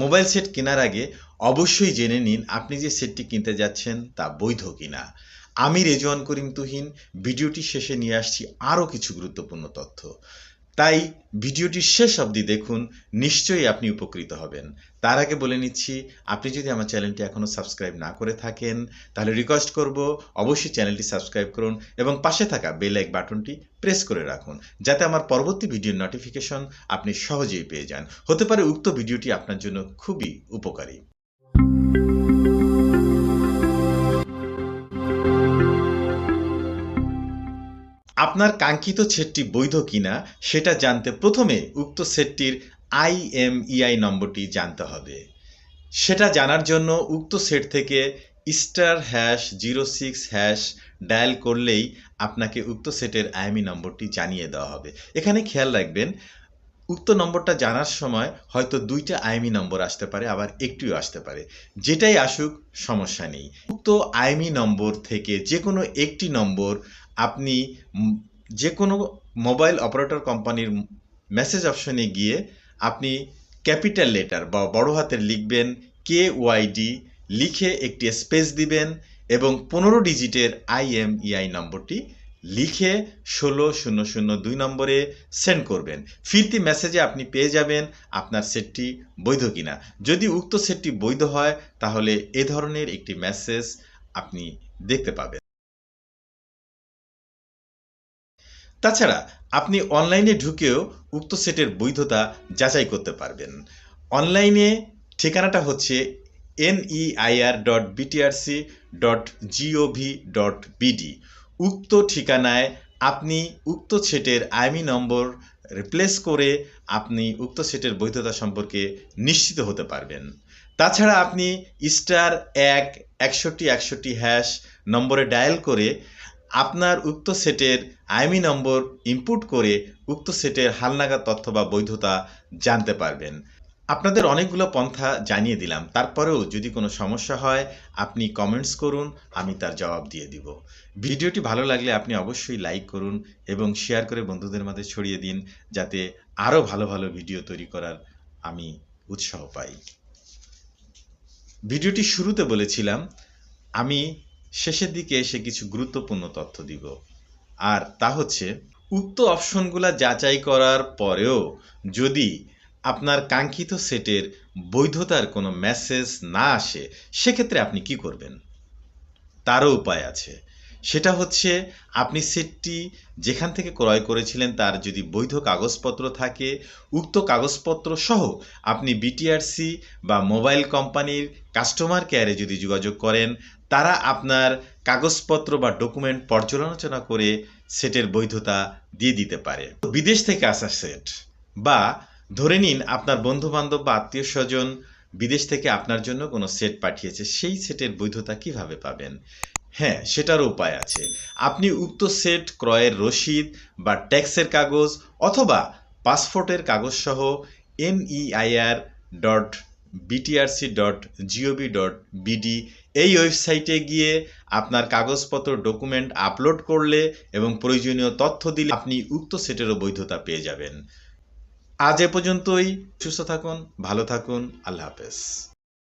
Mobile set কেনার আগে অবশ্যই জেনে নিন আপনি যে সেটটি কিনতে যাচ্ছেন তা বৈধ কিনা। আমি রেজওয়ান করিম তুহিন, ভিডিওটি শেষে নিয়ে আসছি আরও কিছু গুরুত্বপূর্ণ তথ্য। তাই ভিডিওটি শেষ অবধি দেখুন, নিশ্চয়ই আপনি উপকৃত হবেন। তার আগে বলে নিচ্ছি, আপনি যদি আমার চ্যানেলটি এখনও সাবস্ক্রাইব না করে থাকেন, তাহলে রিকোয়েস্ট করব, অবশ্যই চ্যানেলটি সাবস্ক্রাইব করুন এবং পাশে থাকা বেল আইক বাটনটি প্রেস করে রাখুন, যাতে আমার পরবর্তী ভিডিওর নোটিফিকেশন আপনি সহজেই পেয়ে যান। হতে পারে উক্ত ভিডিওটি আপনার জন্য খুবই উপকারী। আপনার কাঙ্ক্ষিত সেটটি বৈধ কিনা সেটা জানতে প্রথমে উক্ত সেটটির আইএমইআই নম্বরটি জানতে হবে। সেটা জানার জন্য উক্ত সেট থেকে star hash zero six hash dial করলেই আপনাকে উক্ত সেটের আইএমই নম্বরটি জানিয়ে দেওয়া হবে। এখানে খেয়াল রাখবেন উক্ত নম্বরটা জানার সময় হয়তো দুইটা আইএমই নম্বর আসতে পারে, আবার একটিও আসতে পারে। যেটাই আসুক, সমস্যা নেই। উক্ত আইমি নম্বর থেকে যে কোনো একটি নম্বর আপনি যে কোনো মোবাইল অপারেটর কোম্পানির মেসেজ অপশনে গিয়ে আপনি ক্যাপিটাল লেটার বা বড় হাতের লিখবেন, কে ওয়াইডি লিখে একটি স্পেস দিবেন এবং পনেরো ডিজিটের আইএমইআই নম্বরটি লিখে ষোলো শূন্য শূন্য দুই নম্বরে সেন্ড করবেন। ফিরতি মেসেজে আপনি পেয়ে যাবেন আপনার সেটটি বৈধ কিনা। যদি উক্ত সেটটি বৈধ হয়, তাহলে এ ধরনের একটি মেসেজ আপনি দেখতে পাবেন। তাছাড়া আপনি অনলাইনে ঢুকেও উক্ত সেটের বৈধতা যাচাই করতে পারবেন। অনলাইনে ঠিকানাটা হচ্ছে NEIR dot BTRC dot GOV dot BD উক্ত ঠিকানায় আপনি উক্ত সেটের আইমি নম্বর রিপ্লেস করে আপনি উক্ত সেটের বৈধতা সম্পর্কে নিশ্চিত হতে পারবেন। তাছাড়া আপনি স্টার এক, একষট্টি একষট্টি হ্যাশ নম্বরে ডায়াল করে আপনার উক্ত সেটের আইমি নম্বর ইনপুট করে উক্ত সেটের হালনাগাদ তথ্য বা বৈধতা জানতে পারবেন। আপনাদের অনেকগুলো পন্থা জানিয়ে দিলাম। তারপরেও যদি কোনো সমস্যা হয়, আপনি কমেন্টস করুন, আমি তার জবাব দিয়ে দিব। ভিডিওটি ভালো লাগলে আপনি অবশ্যই লাইক করুন এবং শেয়ার করে বন্ধুদের মাঝে ছড়িয়ে দিন, যাতে আরও ভালো ভালো ভিডিও তৈরি করার আমি উৎসাহ পাই। ভিডিওটি শুরুতে বলেছিলাম, আমি শেষের দিকে এসে কিছু গুরুত্বপূর্ণ তথ্য দিব। আর তা হচ্ছে, উক্ত অপশনগুলো যাচাই করার পরেও যদি আপনার কাঙ্ক্ষিত সেটের বৈধতার কোনো মেসেজ না আসে, সেক্ষেত্রে আপনি কি করবেন? তারও উপায় আছে। সেটা হচ্ছে, আপনি সেটটি যেখান থেকে ক্রয় করেছিলেন তার যদি বৈধ কাগজপত্র থাকে, উক্ত কাগজপত্র সহ আপনি বিটিআরসি বা মোবাইল কোম্পানির কাস্টমার কেয়ারে যদি যোগাযোগ করেন, তারা আপনার কাগজপত্র বা ডকুমেন্ট পর্যালোচনা করে সেটের বৈধতা দিয়ে দিতে পারে। বিদেশ থেকে আসা সেট বা ধরে নিন আপনার বন্ধু বান্ধব বা আত্মীয় স্বজন বিদেশ থেকে আপনার জন্য কোনো সেট পাঠিয়েছে, সেই সেটের বৈধতা কীভাবে পাবেন? হ্যাঁ সেটারও উপায় আছে। আপনি উক্ত সেট ক্রয়ের রসিদ বা ট্যাক্সের কাগজ অথবা পাসপোর্টের কাগজ সহ NEIR dot BTRC dot GOB dot BD এই ওয়েবসাইটে গিয়ে আপনার কাগজপত্র ডকুমেন্ট আপলোড করলে এবং প্রয়োজনীয় তথ্য দিলে আপনি উক্ত সেটেরও বৈধতা পেয়ে যাবেন। আজ এ পর্যন্তই সুস্থ থাকুন ভালো থাকুন আল্লাহ হাফেজ।